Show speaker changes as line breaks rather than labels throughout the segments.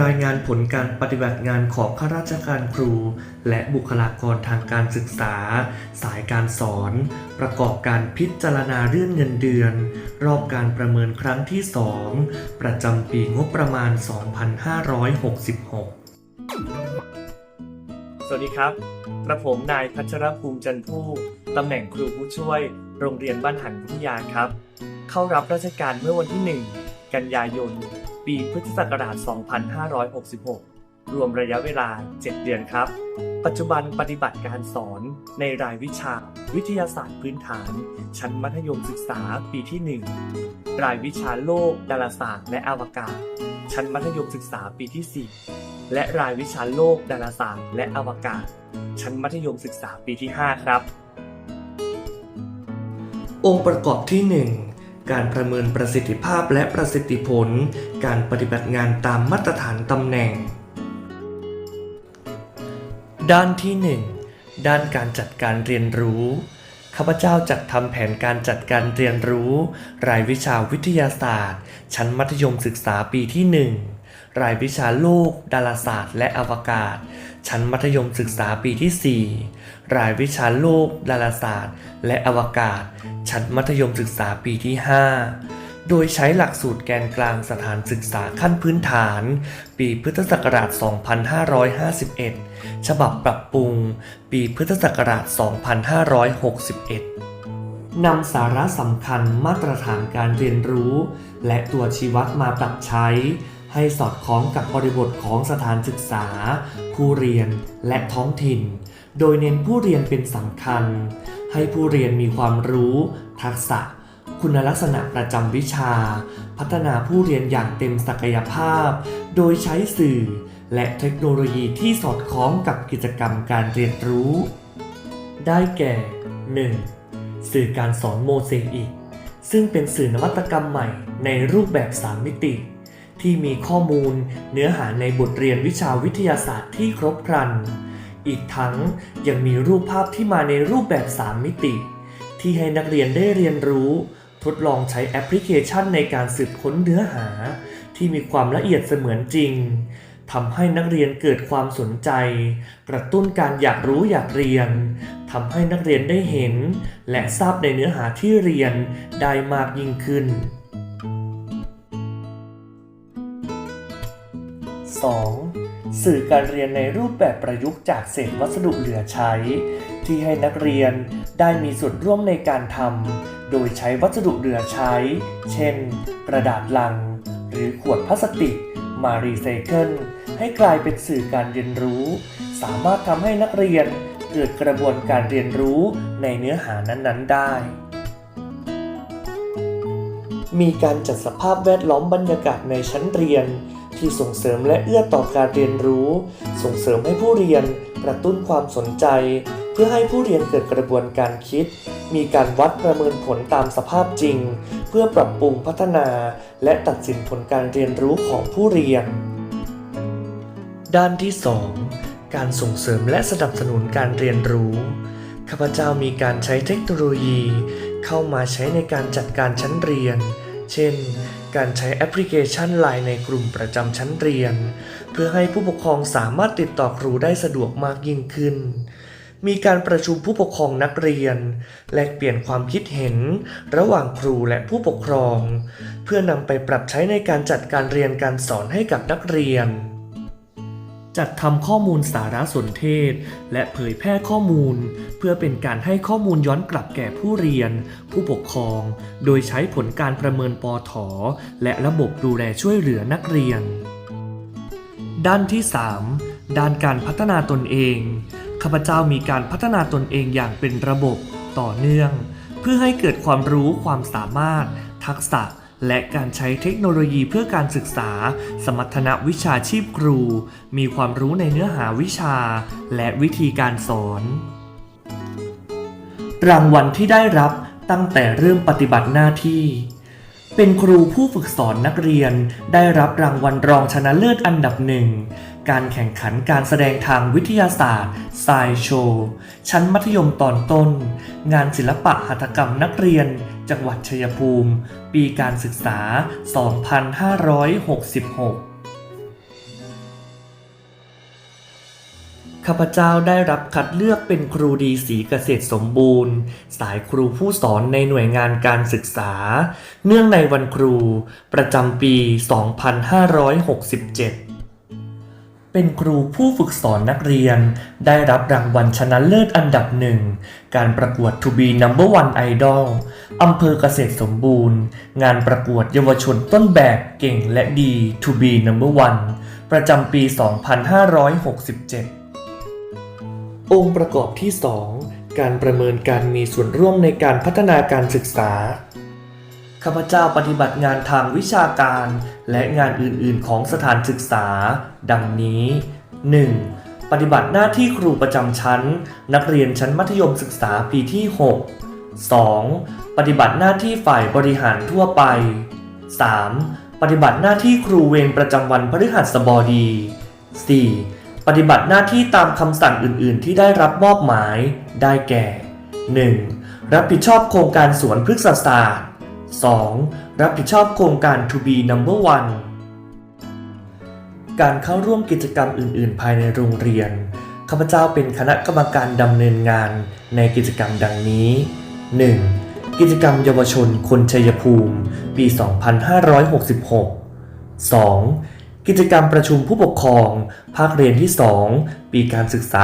รายงานผลการปฏิบัติงานของข้าราชการครู และบุคลากรทางการศึกษา สายการสอน ประกอบการพิจารณาเรื่องเงินเดือน รอบการประเมินครั้งที่ 2 ประจำปีงบประมาณ 2566 สวัสดีครับ กระผมนายพัชรภูมิจันทูตำแหน่งครูผู้ช่วย โรงเรียนบ้านหันวิทยาครับ เข้ารับราชการเมื่อวันที่ 1 กันยายน ปีพุทธศักราช 2566 รวมระยะเวลา 7 เดือนครับ ปัจจุบันปฏิบัติการสอนในรายวิชา วิทยาศาสตร์พื้นฐาน ชั้นมัธยมศึกษาปีที่ 1 รายวิชาโลก ดาราศาสตร์ และอวกาศ ชั้นมัธยมศึกษาปีที่ 4 และรายวิชาโลก ดาราศาสตร์ และอวกาศ ชั้นมัธยมศึกษาปีที่ 5 ครับ องค์ประกอบที่ 1 การประเมินประสิทธิภาพและประสิทธิผล การปฏิบัติงานตามมาตรฐานตำแหน่ง ด้านที่ 1 ด้านการจัดการเรียนรู้ข้าพเจ้าจัดทำแผนการจัดการเรียนรู้ รายวิชาวิทยาศาสตร์ ชั้นมัธยมศึกษาปีที่ 1 รายวิชาโลก ดาราศาสตร์ และอวกาศ ชั้นมัธยมศึกษาปีที่ 4 รายวิชาโลก ดาราศาสตร์ และอวกาศ ชั้นมัธยมศึกษาปีที่5โดยใช้หลักสูตรแกนกลางสถานศึกษาขั้นพื้นฐาน ปีพุทธศักราช 2551 ฉบับปรับปรุง ปีพุทธศักราช 2561 นำสาระสำคัญมาตรฐานการเรียนรู้ และตัวชี้วัดมาปรับใช้ ให้สอดคล้องกับบริบทของสถานศึกษา ผู้เรียนและท้องถิ่น โดยเน้นผู้เรียนเป็นสำคัญ ให้ผู้เรียนมีความรู้ ทักษะ คุณลักษณะประจำวิชา พัฒนาผู้เรียนอย่างเต็มศักยภาพ โดยใช้สื่อ และเทคโนโลยีที่สอดคล้องกับกิจกรรมการเรียนรู้ ได้แก่ 1. สื่อการสอนโมเสอีกซึ่งเป็นสื่อนวัตกรรมใหม่ในรูปแบบ 3 มิติ ที่มีข้อมูลเนื้อหาในบทเรียนวิชาวิทยาศาสตร์ที่ครบครัน อีกทั้งยังมีรูปภาพที่มาในรูปแบบ 3 มิติ ที่ให้นักเรียนได้เรียนรู้ ทดลองใช้แอปพลิเคชันในการสืบค้นเนื้อหา ที่มีความละเอียดเสมือนจริงทำให้นักเรียนเกิดความสนใจ กระตุ้นการอยากรู้อยากเรียนทำให้นักเรียนได้เห็น และทราบในเนื้อหาที่เรียนได้มากยิ่งขึ้น 2. สื่อการเรียนในรูปแบบประยุกต์จากเศษวัสดุเหลือใช้ ที่ให้นักเรียนได้มีส่วนร่วมในการทำโดยใช้วัสดุเหลือใช้ เช่น กระดาษลัง หรือขวดพลาสติกมารีไซเคิลให้กลายเป็นสื่อการเรียนรู้ สามารถทำให้นักเรียนเกิดกระบวนการเรียนรู้ในเนื้อหานั้น ๆ ได้ มีการจัดสภาพแวดล้อมบรรยากาศในชั้นเรียน ที่ส่งเสริมและเอื้อต่อการเรียนรู้ ส่งเสริมให้ผู้เรียนกระตุ้นความสนใจ เพื่อให้ผู้เรียนเกิดกระบวนการคิด มีการวัดประเมินผลตามสภาพจริง เพื่อปรับปรุงพัฒนา และตัดสินผลการเรียนรู้ของผู้เรียน ด้านที่ 2 การส่งเสริมและสนับสนุนการเรียนรู้ข้าพเจ้ามีการใช้เทคโนโลยี เข้ามาใช้ในการจัดการชั้นเรียน เช่น การใช้แอปพลิเคชันไลน์ในกลุ่มประจำชั้นเรียน เพื่อให้ผู้ปกครองสามารถติดต่อครูได้สะดวกมากยิ่งขึ้น มีการประชุมผู้ปกครองนักเรียน แลกเปลี่ยนความคิดเห็น ระหว่างครูและผู้ปกครอง เพื่อนำไปปรับใช้ในการจัดการเรียนการสอนให้กับนักเรียน จัดทำข้อมูลสารสนเทศ และเผยแพร่ข้อมูล เพื่อเป็นการให้ข้อมูลย้อนกลับแก่ผู้เรียน ผู้ปกครอง โดยใช้ผลการประเมินปอถอและระบบดูแลช่วยเหลือนักเรียน ด้านที่ 3 ด้านการพัฒนาตนเองข้าพเจ้ามีการพัฒนาตนเองอย่างเป็นระบบต่อเนื่อง เพื่อให้เกิดความรู้ความสามารถ ทักษะ และการใช้เทคโนโลยีเพื่อการศึกษา สมรรถนะวิชาชีพครู มีความรู้ในเนื้อหาวิชา และวิธีการสอน รางวัลที่ได้รับตั้งแต่เริ่มปฏิบัติหน้าที่ เป็นครูผู้ฝึกสอนนักเรียน ได้รับรางวัลรองชนะเลิศอันดับหนึ่ง การแข่งขันการแสดงทางวิทยาศาสตร์ไซโชว์ชั้นมัธยมตอนต้น งานศิลปะหัตถกรรมนักเรียน จังหวัดชัยภูมิ ปีการศึกษา 2566ข้าพเจ้าได้รับคัดเลือกเป็นครูดีสีเกษตรสมบูรณ์ สายครูผู้สอนในหน่วยงานการศึกษา เนื่องในวันครู ประจำปี 2567 เป็นครูผู้ฝึกสอนนักเรียน ได้รับรางวัลชนะเลิศอันดับหนึ่ง การประกวด To be Number One Idol อำเภอเกษตรสมบูรณ์ งานประกวดเยาวชนต้นแบบเก่งและดี To be Number One ประจำปี 2567 องค์ประกอบที่ 2 การประเมินการมีส่วนร่วมในการพัฒนาการศึกษา ข้าพเจ้าปฏิบัติงานทางวิชาการ และงานอื่นๆ ของสถานศึกษา ดังนี้ 1. ปฏิบัติหน้าที่ครูประจำชั้น นักเรียนชั้นมัธยมศึกษาปีที่ 6 2. ปฏิบัติหน้าที่ฝ่ายบริหารทั่วไป 3. ปฏิบัติหน้าที่ครูเวรประจำวันพฤหัสบดี 4. ปฏิบัติหน้าที่ตามคำสั่งอื่นๆ ที่ได้รับมอบหมาย ได้แก่ 1. รับผิดชอบโครงการสวนพฤกษศาสตร์ 2. รับผิดชอบโครงการ To be number one การเข้าร่วมกิจกรรมอื่น ๆ ภายในโรงเรียน ข้าพเจ้าเป็นคณะกรรมการดำเนินงานในกิจกรรมดังนี้ 1. กิจกรรมเยาวชนคนชัยภูมิ ปี 2566 2. กิจกรรมประชุมผู้ปกครอง ภาคเรียนที่ 2 ปีการศึกษา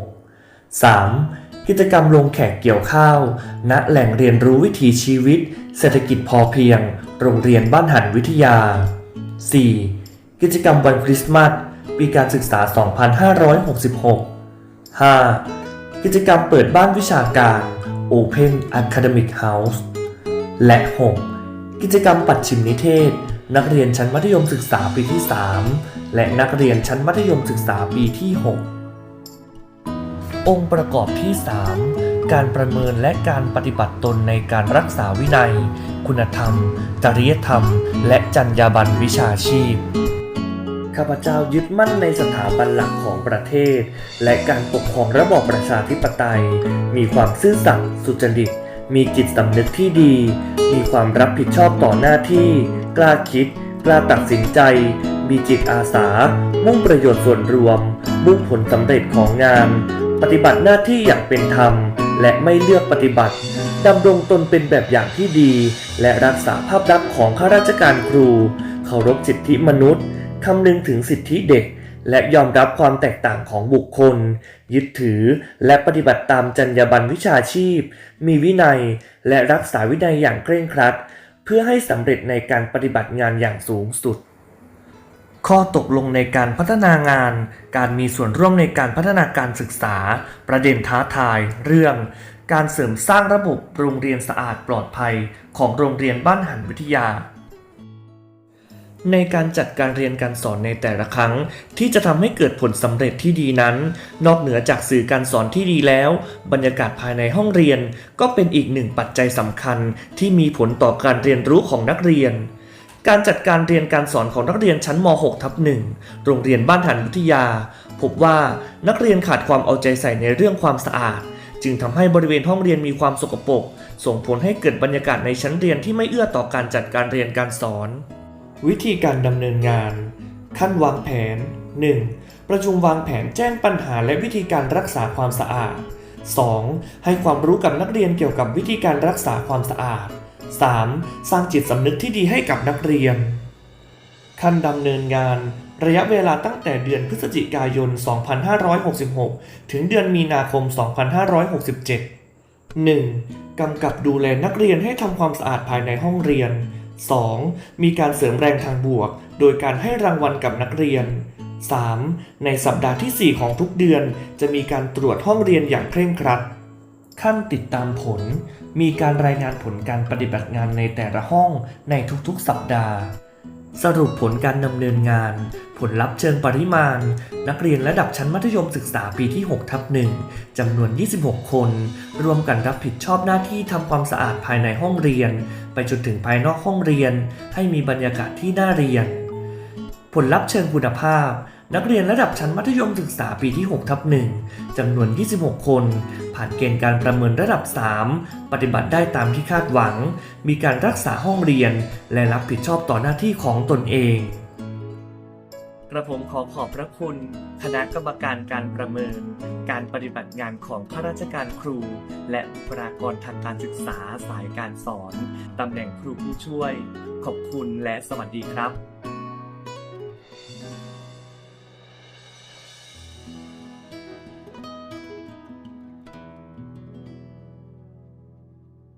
2566 3. กิจกรรมลงแขกเกี่ยวข้าว ณ แหล่งเรียนรู้วิถีชีวิต เศรษฐกิจพอเพียง โรงเรียนบ้านหันวิทยา 4. กิจกรรมวันคริสต์มาส ปีการศึกษา 2566 5. กิจกรรมเปิดบ้านวิชาการ Open Academic House และ 6. กิจกรรมปัดชิมนิเทศ นักเรียนชั้นมัธยมศึกษาปีที่ 3 และนักเรียนชั้นมัธยมศึกษาปีที่ 6 องค์ประกอบที่ 3 การประเมินและการปฏิบัติตนในการรักษาวินัย คุณธรรม จริยธรรม และจรรยาบรรณวิชาชีพ ข้าพเจ้ายึดมั่นในสถาบันหลักของประเทศ และการปกครองระบอบประชาธิปไตย มีความซื่อสัตย์สุจริต มีจิตสำนึกที่ดี มีความรับผิดชอบต่อหน้าที่ กล้าคิด กล้าตัดสินใจ มีจิตอาสา มุ่งประโยชน์ส่วนรวมมุ่งผลสำเร็จของงาน ปฏิบัติหน้าที่อย่างเป็นธรรม และไม่เลือกปฏิบัติดำรงตนเป็นแบบอย่างที่ดี และรักษาภาพลักษณ์ของข้าราชการครู เคารพสิทธิมนุษย์คำนึงถึงสิทธิเด็ก และยอมรับความแตกต่างของบุคคล ยึดถือและปฏิบัติตามจรรยาบรรณวิชาชีพ มีวินัย และรักษาวินัยอย่างเคร่งครัด เพื่อให้สำเร็จในการปฏิบัติงานอย่างสูงสุด ข้อตกลงในการพัฒนางาน การมีส่วนร่วมในการพัฒนาการศึกษา ประเด็นท้าทาย เรื่อง การเสริมสร้างระบบโรงเรียนสะอาดปลอดภัย ของโรงเรียนบ้านหันวิทยา ในการจัดการเรียนการสอนในแต่ละครั้ง ที่จะทำให้เกิดผลสำเร็จที่ดีนั้น นอกเหนือจากสื่อการสอนที่ดีแล้ว บรรยากาศภายในห้องเรียน ก็เป็นอีกหนึ่งปัจจัยสำคัญที่มีผลต่อการเรียนรู้ของนักเรียน การจัดการเรียนการสอนของนักเรียนชั้นม .6 ทับ1โรงเรียนบ้านหันวิทยา พบว่านักเรียนขาดความเอาใจใส่ในเรื่องความสะอาด จึงทำให้บริเวณห้องเรียนมีความสกปรกส่งผลให้เกิดบรรยากาศในชั้นเรียนที่ไม่เอื้อต่อการจัดการเรียนการสอน วิธีการดำเนินงาน ขั้นวางแผน 1. ประชุมวางแผนแจ้งปัญหาและวิธีการรักษาความสะอาด 2. ให้ความรู้กับนักเรียนเกี่ยวกับวิธีการรักษาความสะอาด 3. สร้างจิตสำนึกที่ดีให้กับนักเรียน ขั้นดำเนินงานระยะเวลาตั้งแต่เดือนพฤศจิกายน 2566 ถึงเดือนมีนาคม 2567 1. กำกับดูแลนักเรียนให้ทำความสะอาดภายในห้องเรียน 2. มีการเสริมแรงทางบวก โดยการให้รางวัลกับนักเรียน 3. ในสัปดาห์ที่ 4 ของทุกเดือน จะมีการตรวจห้องเรียนอย่างเคร่งครัด ขั้นติดตามผล มีการรายงานผลการปฏิบัติงานในแต่ละห้องในทุกๆ สัปดาห์ สรุปผลการดำเนินงาน ผลลัพธ์เชิงปริมาณ นักเรียนระดับชั้นมัธยมศึกษาปีที่6ทับ1จำนวน 26 คน รวมกันรับผิดชอบหน้าที่ทำความสะอาดภายในห้องเรียน ไปจนถึงภายนอกห้องเรียน ให้มีบรรยากาศที่น่าเรียน ผลลัพธ์เชิงคุณภาพ นักเรียนระดับชั้นมัธยมศึกษาปีที่6ทับ1จำนวน 26 คน ผ่านเกณฑ์การประเมินระดับ 3 ปฏิบัติได้ตามที่คาดหวัง มีการรักษาห้องเรียน และรับผิดชอบต่อหน้าที่ของตนเองกระผมขอขอบพระคุณ คณะกรรมการการประเมิน การปฏิบัติงานของข้าราชการครู และบุคลากรทางการศึกษาสายการสอน ตำแหน่งครูผู้ช่วย ขอบคุณและสวัสดีครับ